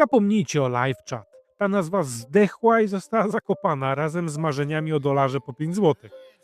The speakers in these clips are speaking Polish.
Zapomnijcie o live chat. Ta nazwa zdechła i została zakopana razem z marzeniami o dolarze po 5 zł.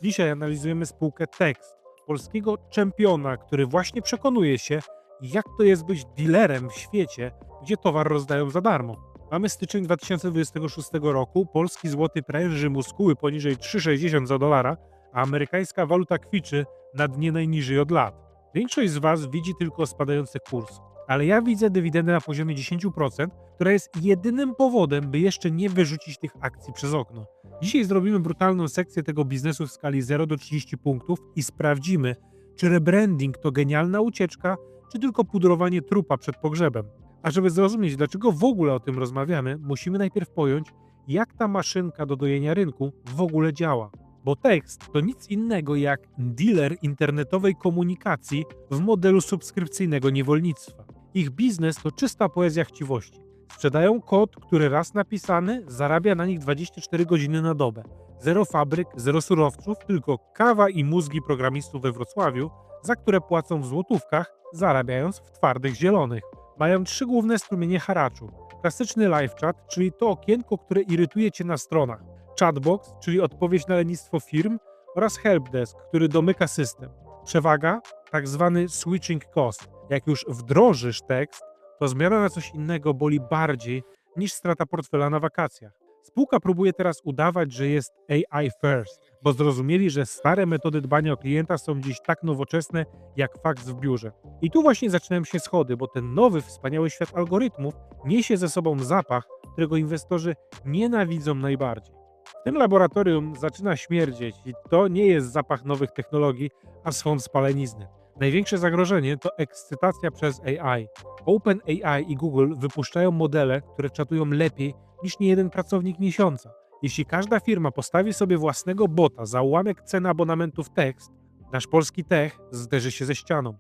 Dzisiaj analizujemy spółkę Text, polskiego czempiona, który właśnie przekonuje się, jak to jest być dealerem w świecie, gdzie towar rozdają za darmo. Mamy styczeń 2026 roku, polski złoty pręży muskuły poniżej 3,60 za dolara, a amerykańska waluta kwiczy na dnie najniżej od lat. Większość z Was widzi tylko spadający kurs, ale ja widzę dywidendę na poziomie 10%, która jest jedynym powodem, by jeszcze nie wyrzucić tych akcji przez okno. Dzisiaj zrobimy brutalną sekcję tego biznesu w skali 0 do 30 punktów i sprawdzimy, czy rebranding to genialna ucieczka, czy tylko pudrowanie trupa przed pogrzebem. A żeby zrozumieć, dlaczego w ogóle o tym rozmawiamy, musimy najpierw pojąć, jak ta maszynka do dojenia rynku w ogóle działa. Bo tekst to nic innego jak dealer internetowej komunikacji w modelu subskrypcyjnego niewolnictwa. Ich biznes to czysta poezja chciwości. Sprzedają kod, który raz napisany zarabia na nich 24 godziny na dobę. Zero fabryk, zero surowców, tylko kawa i mózgi programistów we Wrocławiu, za które płacą w złotówkach, zarabiając w twardych zielonych. Mają trzy główne strumienie haraczu. Klasyczny live chat, czyli to okienko, które irytuje cię na stronach. Chatbox, czyli odpowiedź na lenistwo firm oraz helpdesk, który domyka system. Przewaga, tak zwany switching cost. Jak już wdrożysz tekst, to zmiana na coś innego boli bardziej niż strata portfela na wakacjach. Spółka próbuje teraz udawać, że jest AI first, bo zrozumieli, że stare metody dbania o klienta są dziś tak nowoczesne jak faks w biurze. I tu właśnie zaczynają się schody, bo ten nowy, wspaniały świat algorytmów niesie ze sobą zapach, którego inwestorzy nienawidzą najbardziej. W tym laboratorium zaczyna śmierdzieć i to nie jest zapach nowych technologii, a swą spalenizny. Największe zagrożenie to ekscytacja przez AI. OpenAI i Google wypuszczają modele, które czatują lepiej niż niejeden pracownik miesiąca. Jeśli każda firma postawi sobie własnego bota za ułamek ceny abonamentu w tekst, nasz polski tech zderzy się ze ścianą.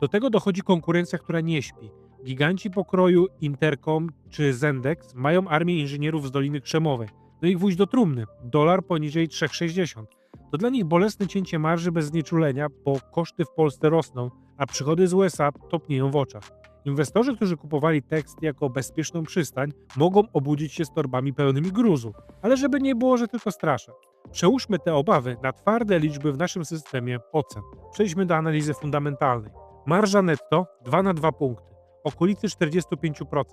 Do tego dochodzi konkurencja, która nie śpi. Giganci pokroju Intercom czy Zendex mają armię inżynierów z Doliny Krzemowej. No ich wóź do trumny, dolar poniżej 3,60. To dla nich bolesne cięcie marży bez znieczulenia, bo koszty w Polsce rosną, a przychody z USA topnieją w oczach. Inwestorzy, którzy kupowali tekst jako bezpieczną przystań, mogą obudzić się z torbami pełnymi gruzu. Ale żeby nie było, że tylko straszę. Przełóżmy te obawy na twarde liczby w naszym systemie ocen. Przejdźmy do analizy fundamentalnej. Marża netto 2 na 2 punkty, okolicy 45%.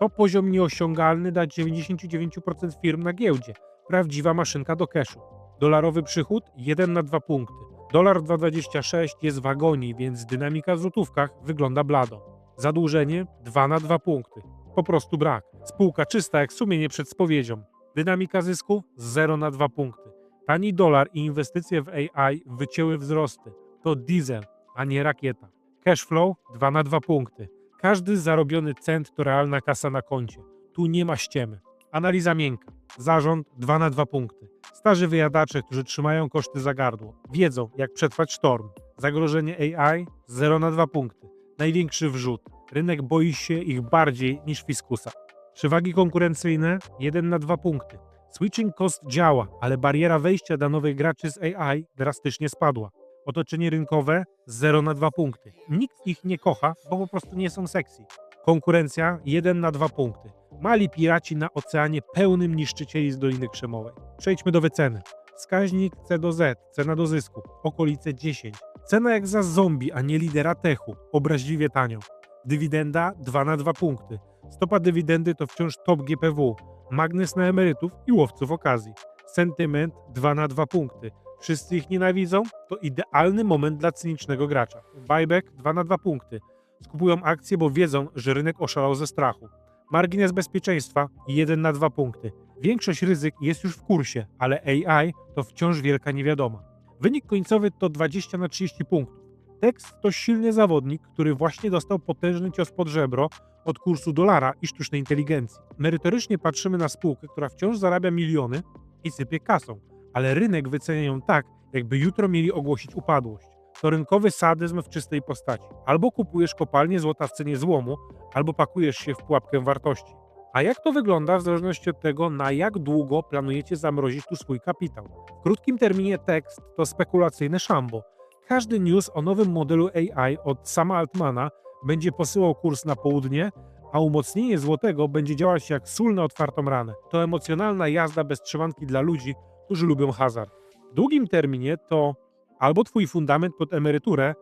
To poziom nieosiągalny dla 99% firm na giełdzie. Prawdziwa maszynka do cashu. Dolarowy przychód 1 na 2 punkty. Dolar 2,26 jest w agonii, więc dynamika w złotówkach wygląda blado. Zadłużenie 2 na 2 punkty. Po prostu brak. Spółka czysta jak sumienie przed spowiedzią. Dynamika zysku 0 na 2 punkty. Tani dolar i inwestycje w AI wycięły wzrosty. To diesel, a nie rakieta. Cash flow 2 na 2 punkty. Każdy zarobiony cent to realna kasa na koncie. Tu nie ma ściemy. Analiza miękka. Zarząd 2 na 2 punkty. Starzy wyjadacze, którzy trzymają koszty za gardło, wiedzą jak przetrwać sztorm. Zagrożenie AI 0 na 2 punkty. Największy wrzut. Rynek boi się ich bardziej niż fiskusa. Przewagi konkurencyjne 1 na 2 punkty. Switching cost działa, ale bariera wejścia dla nowych graczy z AI drastycznie spadła. Otoczenie rynkowe 0 na 2 punkty. Nikt ich nie kocha, bo po prostu nie są sexy. Konkurencja 1 na 2 punkty. Mali piraci na oceanie pełnym niszczycieli z Doliny Krzemowej. Przejdźmy do wyceny. Wskaźnik C do Z, cena do zysku, okolice 10. Cena jak za zombie, a nie lidera techu, obraźliwie tanio. Dywidenda 2 na 2 punkty. Stopa dywidendy to wciąż top GPW, magnes na emerytów i łowców okazji. Sentyment 2 na 2 punkty. Wszyscy ich nienawidzą? To idealny moment dla cynicznego gracza. Buyback 2 na 2 punkty. Skupują akcje, bo wiedzą, że rynek oszalał ze strachu. Margines bezpieczeństwa 1 na 2 punkty. Większość ryzyk jest już w kursie, ale AI to wciąż wielka niewiadoma. Wynik końcowy to 20 na 30 punktów. Text to silny zawodnik, który właśnie dostał potężny cios pod żebro od kursu dolara i sztucznej inteligencji. Merytorycznie patrzymy na spółkę, która wciąż zarabia miliony i sypie kasą, ale rynek wycenia ją tak, jakby jutro mieli ogłosić upadłość. To rynkowy sadyzm w czystej postaci. Albo kupujesz kopalnię złota w cenie złomu, albo pakujesz się w pułapkę wartości. A jak to wygląda w zależności od tego, na jak długo planujecie zamrozić tu swój kapitał? W krótkim terminie tekst to spekulacyjne szambo. Każdy news o nowym modelu AI od sama Altmana będzie posyłał kurs na południe, a umocnienie złotego będzie działać jak sól na otwartą ranę. To emocjonalna jazda bez trzymanki dla ludzi, którzy lubią hazard. W długim terminie to albo twój fundament pod emeryturę,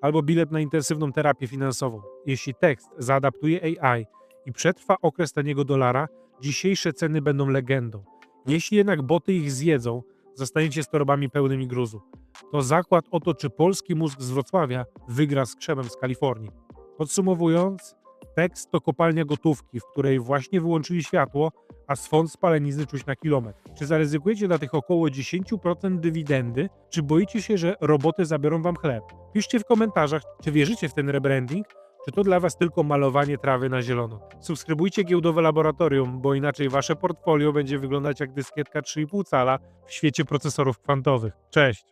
albo bilet na intensywną terapię finansową. Jeśli tekst zaadaptuje AI i przetrwa okres taniego dolara, dzisiejsze ceny będą legendą. Jeśli jednak boty ich zjedzą, zostaniecie z torbami pełnymi gruzu. To zakład o to, czy polski mózg z Wrocławia wygra z krzemem z Kalifornii. Podsumowując, tekst to kopalnia gotówki, w której właśnie wyłączyli światło, a swąd spalenizny czuć na kilometr. Czy zaryzykujecie dla tych około 10% dywidendy, czy boicie się, że roboty zabiorą wam chleb? Piszcie w komentarzach, czy wierzycie w ten rebranding, czy to dla was tylko malowanie trawy na zielono. Subskrybujcie giełdowe laboratorium, bo inaczej wasze portfolio będzie wyglądać jak dyskietka 3,5 cala w świecie procesorów kwantowych. Cześć!